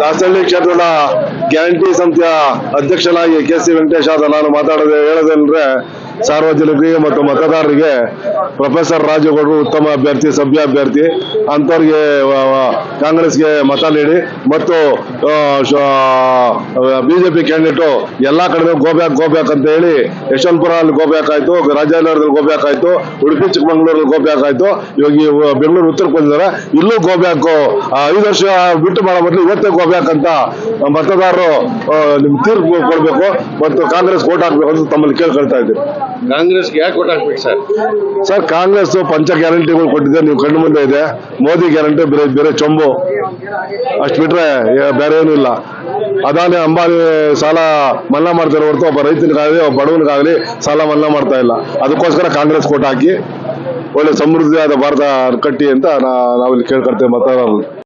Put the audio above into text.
ದಾಸಹಳ್ಳಿ ಕ್ಷೇತ್ರದ ಗ್ಯಾರಂಟಿ ಸಂಸ್ಥೆಯ ಅಧ್ಯಕ್ಷನಾಗಿ ಕೆ ಸಿ ವೆಂಕಟೇಶ್ ನಾನು ಮಾತಾಡೋದು ಹೇಳೋದಂದ್ರೆ ಸಾರ್ವಜನಿಕರಿಗೆ ಮತ್ತು ಮತದಾರರಿಗೆ ಪ್ರೊಫೆಸರ್ ರಾಜಗೌಡರು ಉತ್ತಮ ಅಭ್ಯರ್ಥಿ, ಸಭ್ಯ ಅಭ್ಯರ್ಥಿ ಅಂಥವ್ರಿಗೆ ಕಾಂಗ್ರೆಸ್ಗೆ ಮತ ನೀಡಿ ಮತ್ತು ಬಿಜೆಪಿ ಕ್ಯಾಂಡಿಡೇಟು ಎಲ್ಲಾ ಕಡೆ ಗೋಬ್ಯಾಕ್ ಗೋಬ್ಯಾಕ್ ಅಂತ ಹೇಳಿ ಯಶವಂತಪುರ ಅಲ್ಲಿ ಗೋಬ್ಯಾಕ್ ಆಯ್ತು ರಾಜಾನಗರದಲ್ಲಿ ಗೋಬ್ಯಾಕ್ ಆಯ್ತು, ಉಡುಪಿ, ಚಿಕ್ಕಮಂಗ್ಳೂರಲ್ಲಿ ಗೋಬ್ಯಾಕ್ ಆಯ್ತು, ಇವಾಗ ಬೆಂಗಳೂರು, ಉತ್ತರ ಬಂದಿದ್ದಾರೆ ಇಲ್ಲೂ ಗೋಬ್ಯಾಕು ಐದು ವರ್ಷ ಬಿಟ್ಟು ಮಾಡೋ ಬದಲು ಇವತ್ತೇ ಗೋಬ್ಯಾಕ್ ಅಂತ ಮತದಾರರು ನಿಮ್ ತೀರ್ಪು ಕೊಡಬೇಕು ಮತ್ತು ಕಾಂಗ್ರೆಸ್ ಓಟ್ ಹಾಕ್ಬೇಕು ಅಂತ ತಮ್ಮಲ್ಲಿ ಕೇಳ್ಕೊಳ್ತಾ ಇದ್ದೀವಿ. ಕಾಂಗ್ರೆಸ್ಗೆ ಯಾಕೆ ಓಟ್ ಹಾಕ್ಬೇಕು ಸರ್? ಸರ್, ಕಾಂಗ್ರೆಸ್ ಪಂಚ ಗ್ಯಾರಂಟಿಗಳು ಕೊಟ್ಟಿದೆ, ನೀವು ಕಣ್ಣು ಮುಂದೆ ಇದೆ. ಮೋದಿ ಗ್ಯಾರಂಟಿ ಬೇರೆ ಬೇರೆ ಚೊಂಬು. ಅಷ್ಟು ಬಿಟ್ರೆ ಬೇರೆ ಏನೂ ಇಲ್ಲ. ಅದಾನೆ ಅಂಬಾನಿ ಸಾಲ ಮನ್ನಾ ಮಾಡ್ತಾರೆ ಹೊರತು ಒಬ್ಬ ರೈತನಿಗಾಗಲಿ, ಒಬ್ಬ ಬಡವನಿಗಾಗಲಿ ಸಾಲ ಮನ್ನಾ ಮಾಡ್ತಾ ಇಲ್ಲ. ಅದಕ್ಕೋಸ್ಕರ ಕಾಂಗ್ರೆಸ್ ಕೋಟ್ ಒಳ್ಳೆ ಸಮೃದ್ಧಿಯಾದ ಭಾರತ ಕಟ್ಟಿ ಅಂತ ನಾವಿಲ್ಲಿ ಕೇಳ್ಕೊಳ್ತೇವೆ ಮತದಾರರು